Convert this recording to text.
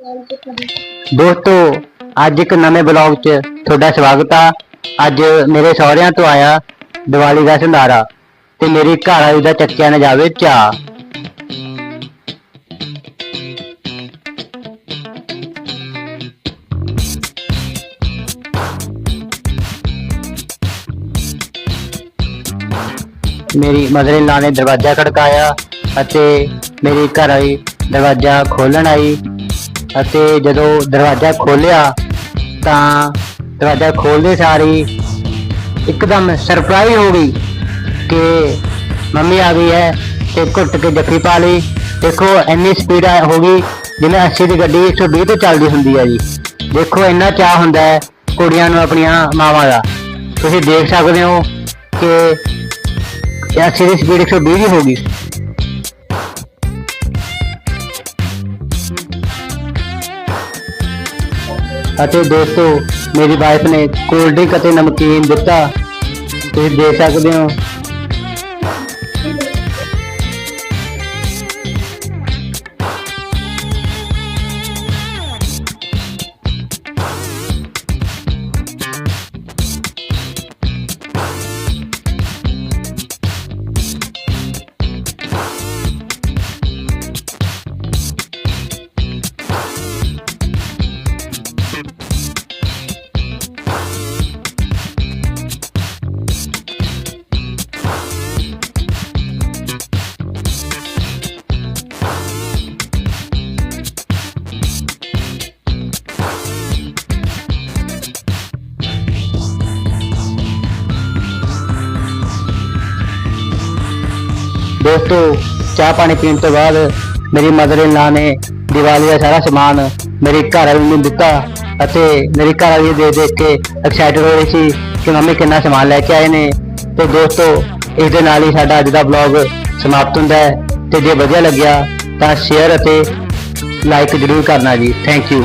ਦੋਸਤੋ, ਅੱਜ ਇੱਕ ਨਵੇਂ ਬਲੌਗ 'ਚ ਤੁਹਾਡਾ ਸਵਾਗਤ ਆ। ਅੱਜ ਮੇਰੇ ਸਹੁਰਿਆਂ ਤੋਂ ਆਇਆ ਦੀਵਾਲੀ ਦਾ ਸੰਧਾਰਾ ਤੇ ਮੇਰੀ ਘਰ ਵਾਲੀ ਦਾ ਚੱਕਿਆ ਨਾ ਜਾਵੇ ਚਾ ਮੇਰੀ ਮਦਰ ਇਨ ਨੇ ਦਰਵਾਜ਼ਾ ਖੜਕਾਇਆ ਅਤੇ ਮੇਰੀ ਘਰ ਵਾਲੀ ਦਰਵਾਜ਼ਾ ਖੋਲਣ ਆਈ ਅਤੇ ਜਦੋਂ ਦਰਵਾਜ਼ਾ ਖੋਲ੍ਹਿਆ ਤਾਂ ਦਰਵਾਜ਼ਾ ਖੋਲ੍ਹਦੇ ਸਾਰ ਹੀ ਇੱਕਦਮ ਸਰਪ੍ਰਾਈਜ਼ ਹੋ ਗਈ ਕਿ ਮੰਮੀ ਆ ਗਈ ਹੈ ਤੇ ਘੁੱਟ ਕੇ ਜੱਫੀ ਪਾ ਲਈ। ਦੇਖੋ, ਇੰਨੀ ਸਪੀਡ ਹੋ ਗਈ ਜਿਵੇਂ 80 ਦੀ ਗੱਡੀ 120 ਤੇ ਚੱਲਦੀ ਹੁੰਦੀ ਹੈ ਜੀ। ਦੇਖੋ, ਇੰਨਾ ਚਾਹ ਹੁੰਦਾ ਹੈ ਕੁੜੀਆਂ ਨੂੰ ਆਪਣੀਆਂ ਮਾਵਾਂ ਦਾ। ਤੁਸੀਂ ਦੇਖ ਸਕਦੇ ਹੋ ਕਿ ਇਹ 80 ਦੀ ਸਪੀਡ 120 ਦੀ ਹੋ ਗਈ। ਅਤੇ ਦੋਸਤੋ ਮੇਰੀ ਵਾਈਫ ਨੇ ਕੋਲਡ ਡਰਿੰਕ ਅਤੇ ਨਮਕੀਨ ਦਿੱਤਾ। ਤੁਸੀਂ ਦੇਖ ਸਕਦੇ ਹੋ ਦੋਸਤੋ, ਚਾਹ ਪਾਣੀ ਪੀਣ ਤੋਂ ਬਾਅਦ ਮੇਰੀ ਮਦਰ ਇਨ ਲਾ ਨੇ ਦੀਵਾਲੀ ਦਾ ਸਾਰਾ ਸਮਾਨ ਮੇਰੀ ਘਰ ਵਾਲੀ ਨੂੰ ਦਿੱਤਾ ਅਤੇ ਮੇਰੀ ਘਰ ਵਾਲੀ ਦੇਖ ਦੇਖ ਕੇ ਐਕਸਾਈਟਡ ਹੋ ਰਹੀ ਸੀ ਕਿ ਮੰਮੀ ਕਿੰਨਾ ਸਮਾਨ ਲੈ ਕੇ ਆਏ ਨੇ। ਤੇ ਦੋਸਤੋ, ਇਸ ਦੇ ਨਾਲ ਹੀ ਸਾਡਾ ਅੱਜ ਦਾ ਵਲੌਗ ਸਮਾਪਤ ਹੁੰਦਾ ਹੈ। ਤੇ ਜੇ ਵਧੀਆ ਲੱਗਿਆ ਤਾਂ ਸ਼ੇਅਰ ਅਤੇ ਲਾਈਕ ਜ਼ਰੂਰ ਕਰਨਾ ਜੀ। Thank you